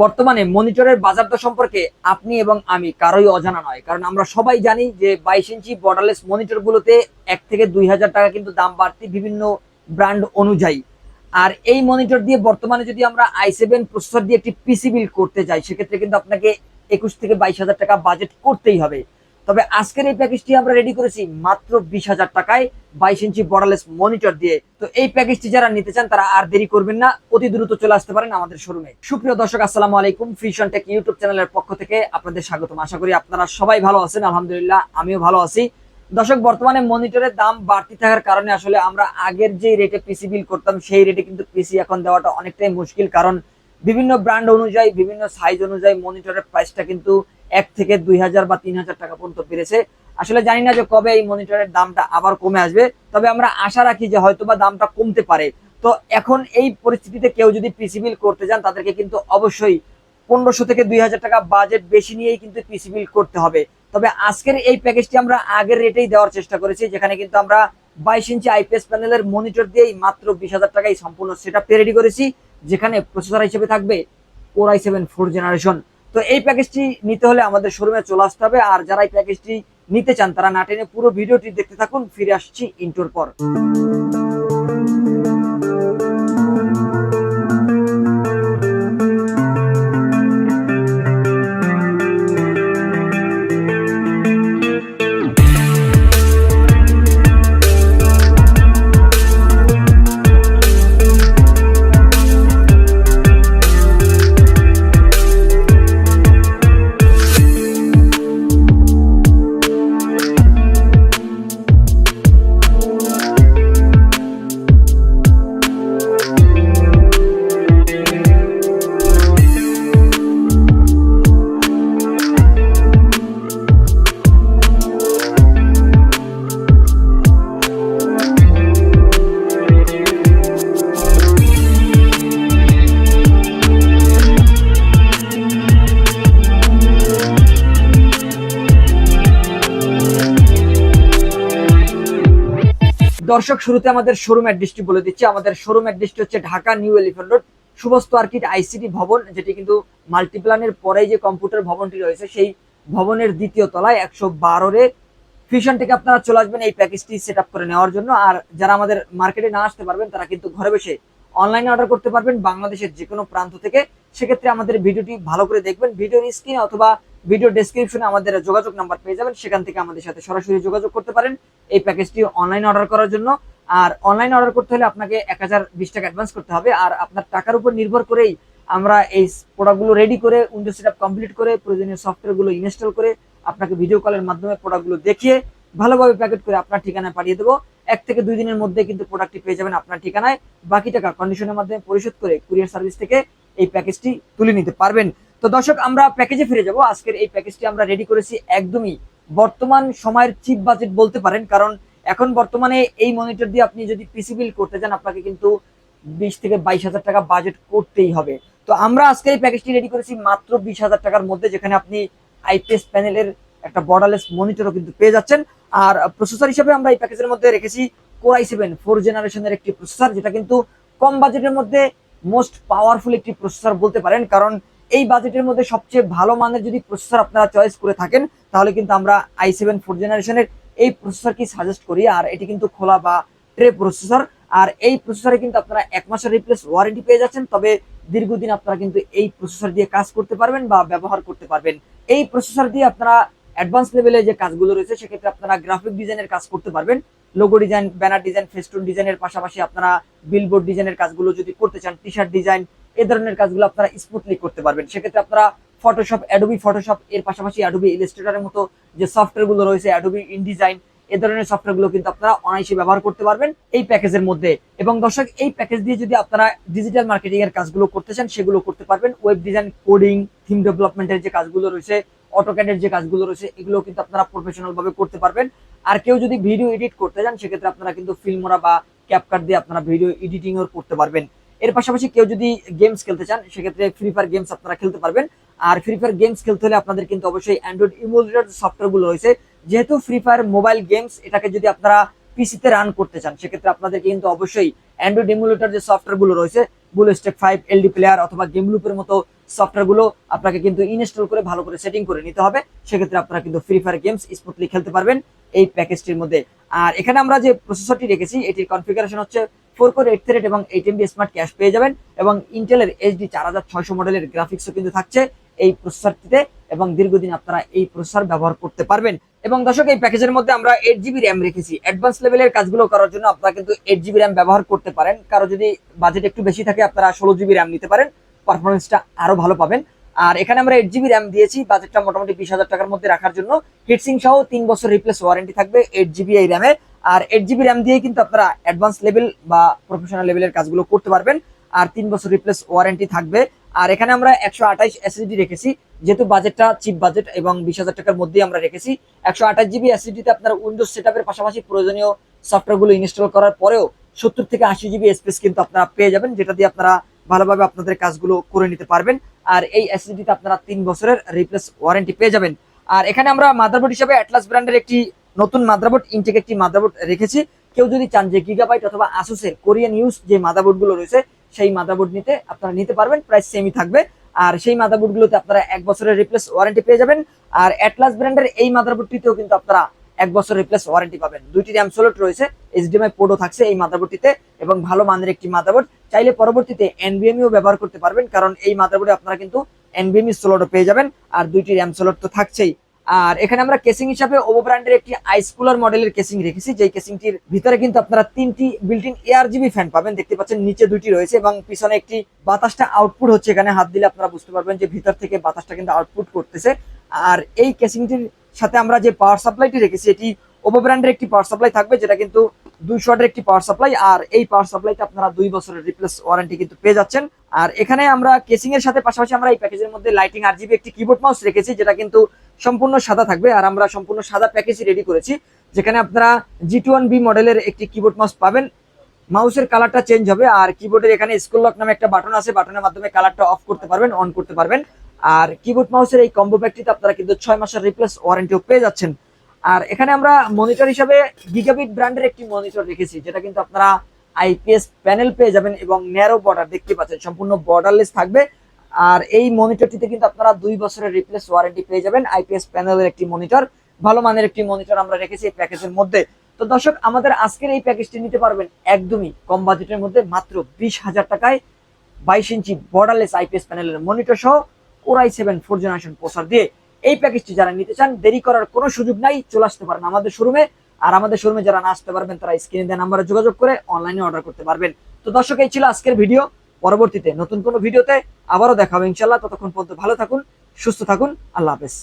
বর্তমানে মনিটরের বাজার দর সম্পর্কে আপনি এবং আমি কারোই অজানা নয়। কারণ আমরা সবাই জানি যে বাইশ ইঞ্চি বর্ডারলেস মনিটরগুলোতে এক থেকে দুই হাজার টাকা কিন্তু দাম বাড়তি বিভিন্ন ব্র্যান্ড অনুযায়ী। আর এই মনিটর দিয়ে বর্তমানে যদি আমরা আই সেভেন প্রসেসর দিয়ে একটি পিসি বিল করতে যাই, সেক্ষেত্রে কিন্তু আপনাকে একুশ থেকে বাইশ হাজার টাকা বাজেট করতেই হবে। তবে আজকের এই প্যাকেজটি আমরা রেডি করেছি মাত্র বিশ হাজার টাকায় বাইশ ইঞ্চি বর্ডারলেস মনিটর দিয়ে। তো এই প্যাকেজটি যারা নিতে চান, তারা আর দেরি করবেন না, অতি দ্রুত চলে আসতে পারেন আমাদের শোরুমে সুপ্রিয় দর্শক, আসসালামু আলাইকুম। ফিশন টেক ইউটিউব চ্যানেলের পক্ষ থেকে আপনাদের স্বাগতম। আশা করি আপনারা সবাই ভালো আছেন, আলহামদুলিল্লাহ আমিও ভালো আছি। দর্শক, বর্তমানে মনিটরের দাম বাড়তি থাকার কারণে আসলে আমরা আগের যে রেটে পিসি বিল করতাম, সেই রেটে কিন্তু পিসি এখন দেওয়াটা অনেকটাই মুশকিল। কারণ বিভিন্ন ব্র্যান্ড অনুযায়ী, বিভিন্ন সাইজ অনুযায়ী মনিটরের প্রাইসটা কিন্তু এক থেকে দুই হাজার বা তিন হাজার টাকা পর্যন্ত বেড়েছে। আসলে জানি না যে কবে এই মনিটরের দামটা আবার কমে আসবে, তবে আমরা আশা রাখি যে হয়তো বা দামটা কমতে পারে। তো এখন এই পরিস্থিতিতে কেউ যদি পিসি বিল করতে যান, তাদেরকে কিন্তু অবশ্যই পনেরোশো থেকে দুই হাজার টাকা বাজেট বেশি নিয়েই কিন্তু পিসি বিল করতে হবে। তবে আজকের এই প্যাকেজটি আমরা আগের রেটেই দেওয়ার চেষ্টা করেছি, যেখানে কিন্তু আমরা বাইশ ইঞ্চি আইপিএস প্যানেলের মনিটর দিয়েই মাত্র বিশ হাজার টাকায় সম্পূর্ণ সেট রেডি করেছি, যেখানে প্রসেসর হিসেবে থাকবে core i seven four generation তো এই প্যাকেজটি নিতে হলে আমাদের শোরুমে চলে আসতে হবে। আর যারা এই প্যাকেজটি নিতে চান, তারা নাটেনে পুরো ভিডিওটি দেখতে থাকুন। ফিরে আসছি ইন্টোর পর। দর্শক, শুরুতে আমাদের শোরুম অ্যাড্রেসটি বলে দিচ্ছি। আমাদের শোরুম অ্যাড্রেসটি হচ্ছে Dhaka new elephant road Subastu arcade ICT ভবন, যেটি কিন্তু মাল্টিপ্লানের পরেই যে কম্পিউটার ভবনটি রয়েছে, সেই ভবনের দ্বিতীয় তলায় একশো বারোরে ফিউশন থেকে আপনারা চলে আসবেন এই প্যাকেজটি সেট করে নেওয়ার জন্য। আর যারা আমাদের মার্কেটে না আসতে পারবেন, তারা কিন্তু ঘরে বসে অনলাইনে অর্ডার করতে পারবেন বাংলাদেশের যে কোনো প্রান্ত থেকে। সেক্ষেত্রে আমাদের ভিডিওটি ভালো করে দেখবেন। ভিডিওর স্ক্রিনে অথবা ভিডিও ডেসক্রিপশনে আমাদের যোগাযোগ নাম্বার পেয়ে যাবেন। সেখান থেকে আমাদের সাথে সরাসরি যোগাযোগ করতে পারেন। এই প্যাকেজটি অনলাইন অর্ডার করার জন্য। আর অনলাইন অর্ডার করতে হলে আপনাকে এক হাজার বিশ টাকা অ্যাডভান্স করতে হবে। আর আপনার টাকার উপর নির্ভর করেই আমরা এই প্রোডাক্টগুলো রেডি করে উইন্ডো সেট কমপ্লিট করে, প্রয়োজনীয় সফটওয়্যারগুলো ইনস্টল করে আপনাকে ভিডিও কলের মাধ্যমে প্রোডাক্টগুলো দেখিয়ে ভালোভাবে প্যাকেট করে আপনার ঠিকানায় পাঠিয়ে দেবো। এক থেকে দুই দিনের মধ্যে কিন্তু প্রোডাক্টটি পেয়ে যাবেন আপনার ঠিকানায়। বাকি টাকা কন্ডিশনের মাধ্যমে পরিশোধ করে কুরিয়ার সার্ভিস থেকে এই প্যাকেজটি তুলে নিতে পারবেন। তো দর্শক, আমরা প্যাকেজে ফিরে যাব। আজকের এই প্যাকেজটি আমরা রেডি করেছি একদমই বর্তমান সময়ের চিপ বাজেট বলতে পারেন, কারণ এখন বর্তমানে এই মনিটর দিয়ে আপনি যদি পিসি বিল করতে চান, আপনাকে কিন্তু বিশ থেকে বাইশ হাজার টাকা বাজেট করতেই হবে। তো আমরা আজকে এই প্যাকেজটি রেডি করেছি মাত্র বিশ হাজার টাকার মধ্যে, যেখানে আপনি আইপিএস প্যানেলের একটা বর্ডারলেস মনিটরও কিন্তু পেয়ে যাচ্ছেন। আর প্রসেসর হিসেবে আমরা এই প্যাকেজের মধ্যে রেখেছি কোর আই সেভেন ফোর জেনারেশনের একটি প্রসেসর যেটা কিন্তু কম বাজেটের মধ্যে মোস্ট পাওয়ারফুল একটি প্রসেসর বলতে পারেন, কারণ এই বাজেটের মধ্যে সবচেয়ে ভালো মানের যদি প্রসেসর আপনারা চয়েস করে থাকেন, তাহলে কিন্তু আমরা আই সেভেন ফোর জেনারেশনের এই প্রসেসরকে সাজেস্ট করি? আর এটি কিন্তু খোলা বা ট্রে প্রসেসর আর এই প্রসেসরে কিন্তু আপনারা এক মাসের রিপ্লেস ওয়ারেন্টি পেয়ে যাচ্ছেন, তবে দীর্ঘদিন আপনারা কিন্তু এই প্রসেসর দিয়ে কাজ করতে পারবেন বা ব্যবহার করতে পারবেন। এই প্রসেসর দিয়ে আপনারা অ্যাডভান্স লেভেলে যে কাজগুলো রয়েছে, সেক্ষেত্রে আপনারা গ্রাফিক ডিজাইনের কাজ করতে পারবেন। Logo design banner design festoon ডিজাইনের পাশাপাশি আপনারা বিলবোর্ড ডিজাইনের কাজগুলো যদি করতে চান টি শার্ট ডিজাইন এ ধরনের কাজগুলো আপনারা স্মুথলি করতে পারবেন। সেক্ষেত্রে আপনারা ফটোশপ অ্যাডোবি ফটোশপ এর পাশাপাশি অ্যাডোবি ইলাস্ট্রেটরের মতো যে সফটওয়্যারগুলো রয়েছে অ্যাডোবি ইনডিজাইন এ ধরনের সফটওয়্যারগুলো কিন্তু আপনারা অনায়াসে ব্যবহার করতে পারবেন এই প্যাকেজের মধ্যে। এবং দর্শক, এই প্যাকেজ দিয়ে যদি আপনারা ডিজিটাল মার্কেটিং এর কাজগুলো করতে চান, সেগুলো করতে পারবেন। ওয়েব ডিজাইন কোডিং থিম ডেভেলপমেন্টের যে কাজগুলো রয়েছে অটোক্যাডের যে কাজগুলো রয়েছে এগুলো কিন্তু আপনারা প্রফেশনাল ভাবে করতে পারবেন। আর কেউ যদি ভিডিও এডিট করতে চান, সেক্ষেত্রে আপনারা কিন্তু ফিল্মোরা বা ক্যাপকাট দিয়ে আপনারা ভিডিও এডিটিং করতে পারবেন। এর পাশাপাশি কেউ যদি গেমস খেলতে চান, সেক্ষেত্রে ফ্রি ফায়ার গেমস আপনারা খেলতে পারবেন। আর ফ্রি ফায়ার গেমস খেলতে হলে আপনাদের কিন্তু অবশ্যই অ্যান্ড্রয়েড ইমুলেটর সফটওয়্যারগুলো রয়েছে। যেহেতু ফ্রি ফায়ার মোবাইল গেমস এটাকে যদি আপনারা পিসিতে রান করতে চান, সেক্ষেত্রে আপনাদেরকে কিন্তু অবশ্যই অ্যান্ড্রয়েড ইমুলেটর যে সফটওয়্যারগুলো রয়েছে BlueStacks five LD player অথবা গেম লুপের মতো সফটওয়্যারগুলো আপনাকে কিন্তু ইনস্টল করে ভালো করে সেটিং করে নিতে হবে। সেক্ষেত্রে আপনারা কিন্তু ফ্রি ফায়ার গেমস স্মুথলি খেলতে পারবেন এই প্যাকেজটির মধ্যে। আর এখানে আমরা যে প্রসেসরটি রেখেছি, এটির কনফিগারেশন হচ্ছে ফোর কোর এইট থ্রেড এবং এইট এমবি স্মার্ট ক্যাশ পেয়ে যাবেন এবং ইন্টেলের এইচডি চার হাজার ছয়শো মডেলের গ্রাফিক্সও কিন্তু থাকছে এই প্রসেসরটিতে এবং দীর্ঘদিন আপনারা এই প্রসেসর ব্যবহার করতে পারবেন। এবং দর্শক, এই প্যাকেজের মধ্যে আমরা এইট জিবি র্যাম রেখেছি। অ্যাডভান্স লেভেলের কাজগুলো করার জন্য আপনারা কিন্তু এইট জিবি র্যাম ব্যবহার করতে পারেন। কারও যদি বাজেট একটু বেশি থাকে, আপনারা ষোলো জিবি র্যাম নিতে পারেন। পারফরমেন্সটা আরও ভালো পাবেন। আর এখানে আমরা এইট জিবি র্যাম দিয়েছি বাজেটটা মোটামুটি বিশ হাজার টাকার মধ্যে রাখার জন্য। হিটসিং সহ তিন বছর রিপ্লেস ওয়ারেন্টি থাকবে এইট জিবি এই র্যামে আর এইট জিবি র্যাম দিয়ে কিন্তু আপনারা অ্যাডভান্স লেভেল বা প্রফেশনাল লেভেলের কাজগুলো করতে পারবেন। আর তিন বছর রিপ্লেস ওয়ারেন্টি থাকবে। আর এখানে আমরা একশো আঠাইশ এসএসডি রেখেছি, যেহেতু বাজেটটা চিপ বাজেট এবং বিশ হাজার টাকার মধ্যেই আমরা রেখেছি। একশো আঠাশ জিবি এসএসডিতে আপনার উইন্ডোজ সেট পাশাপাশি প্রয়োজনীয় সফটওয়্যারগুলো ইনস্টল করার পরেও সত্তর থেকে আশি জিবি স্পেস কিন্তু আপনারা পেয়ে যাবেন, যেটা দিয়ে আপনারা ভালোভাবে আপনাদের কাজগুলো করে নিতে পারবেন। আর এই এসএসডিতে আপনারা তিন বছরের রিপ্লেস ওয়ারেন্টি পেয়ে যাবেন। আর এখানে আমরা মাদারবোর্ড হিসেবে অ্যাটলাস ব্র্যান্ডের একটি নতুন মাদারবোর্ড ইনটেক একটি মাদারবোর্ড রেখেছি। কেউ যদি চান যে গিগাবাইট অথবা আসুসের কোরিয়ান ইউজ যে মাদারবোর্ডগুলো রয়েছে, সেই মাদারবোর্ড নিতে আপনারা নিতে পারবেন প্রাইস সেমই থাকবে। আর সেই মাদারবোর্ড গুলোতে আপনারা এক বছরের রিপ্লেস ওয়ারেন্টি পেয়ে যাবেন। আর অ্যাটলাস ব্র্যান্ডের এই মাদারবোর্ডটিতেও কিন্তু আপনারা এক বছর রিপ্লেস ওয়ারেন্টি পাবেন। দুইটি র্যাম সোলট রয়েছে এইচডিএমআই পোর্টও থাকছে এই মাদারবোর্ডটিতে এবং ভালো মানের একটি মাদারবোর্ড চাইলে পরবর্তীতে এনবিএমইও ব্যবহার করতে পারবেন, কারণ এই মাদারবোর্ডে আপনারা কিন্তু এনবিএমই সোলটও পেয়ে যাবেন, আর দুইটি র্যাম সোলট তো থাকছেই। আর এখানে আমরা কেসিং হিসাবে ওভো ব্র্যান্ডের একটি আইস কুলার মডেলের কেসিং রেখেছি, যেই কেসিংটির ভিতরে কিন্তু আপনারা তিনটি built in ARGB fan পাবেন। দেখতে পাচ্ছেন নিচে দুইটি রয়েছে এবং পিছনে একটি বাতাসটা আউটপুট হচ্ছে। এখানে হাত দিলে আপনারা বুঝতে পারবেন যে ভিতর থেকে বাতাসটা কিন্তু আউটপুট করতেছে। আর এই কেসিংটির সাথে আমরা যে পাওয়ার সাপ্লাইটি রেখেছি, এটি ওভো ব্র্যান্ডের একটি পাওয়ার সাপ্লাই থাকবে, যেটা কিন্তু দুইশো ওয়াটের একটি পাওয়ার সাপ্লাই আর এই পাওয়ার সাপ্লাইতে আপনারা দুই বছরের রিপ্লেস ওয়ারেন্টি কিন্তু পেয়ে যাচ্ছেন। আর এখানে আমরা কেসিং এর সাথে পাশাপাশি আমরা এই প্যাকেজের মধ্যে লাইটিং আর জিবি একটি কিবোর্ড মাউস রেখেছি, যেটা কিন্তু সম্পূর্ণ সাদা থাকবে, আর আমরা সম্পূর্ণ সাদা প্যাকেজই রেডি করেছি। যেখানে আপনারা জি টু বি মডেলের একটি কিবোর্ড মাউস পাবেন। মাউসের কালারটা চেঞ্জ হবে, আর কিবোর্ডের এখানে স্কুল লক নামে একটা বাটন আছে বাটনের মাধ্যমে কালারটা অফ করতে পারবেন অন করতে পারবেন। আর কিবোর্ড মাউসের এই কম্বো প্যাকটিতে আপনারা কিন্তু ছয় মাসের রিপ্লেস ওয়ারেন্টিও পেয়ে যাচ্ছেন। আর এখানে আমরা মনিটর হিসাবে গিগাবিট ব্র্যান্ডের একটি মনিটর রেখেছি, যেটা কিন্তু আপনারা আইপিএস প্যানেল পেয়ে যাবেন এবং ন্যারো বর্ডার দেখতে পাচ্ছেন, সম্পূর্ণ বর্ডারলেস থাকবে। আর এই মনিটরটিতে কিন্তু আপনারা দুই বছরের রিপ্লেস ওয়ারেন্টি পেয়ে যাবেন আইপিএস প্যানেলের একটি মনিটর ভালো মানের একটি মনিটর আমরা রেখেছি এই প্যাকেজের মধ্যে। তো দর্শক, আমাদের আজকের এই প্যাকেজটি নিতে পারবেন একদমই কম বাজেটের মধ্যে মাত্র বিশ হাজার টাকায় বাইশ ইঞ্চি বর্ডারলেস আইপিএস প্যানেলের মনিটর সহ। ওরাই সেভেন ফোর জেনারেশন প্রসার দিয়ে এই প্যাকেজটি যারা নিতে চান, দেরি করার কোনো সুযোগ নাই, চলে আসতে পারেন আমাদের শোরুমে আর আমাদের শোরুমে যারা না আসতে পারবেন, তারা স্ক্রিনে দেওয়া নাম্বারে যোগাযোগ করে অনলাইনে অর্ডার করতে পারবেন। তো দর্শক, এই ছিল আজকের ভিডিও পরবর্তীতে নতুন কোনো ভিডিওতে আবারও দেখা হবে ইনশাল্লাহ ততক্ষণ পর্যন্ত ভালো থাকুন, সুস্থ থাকুন। আল্লাহ হাফেজ।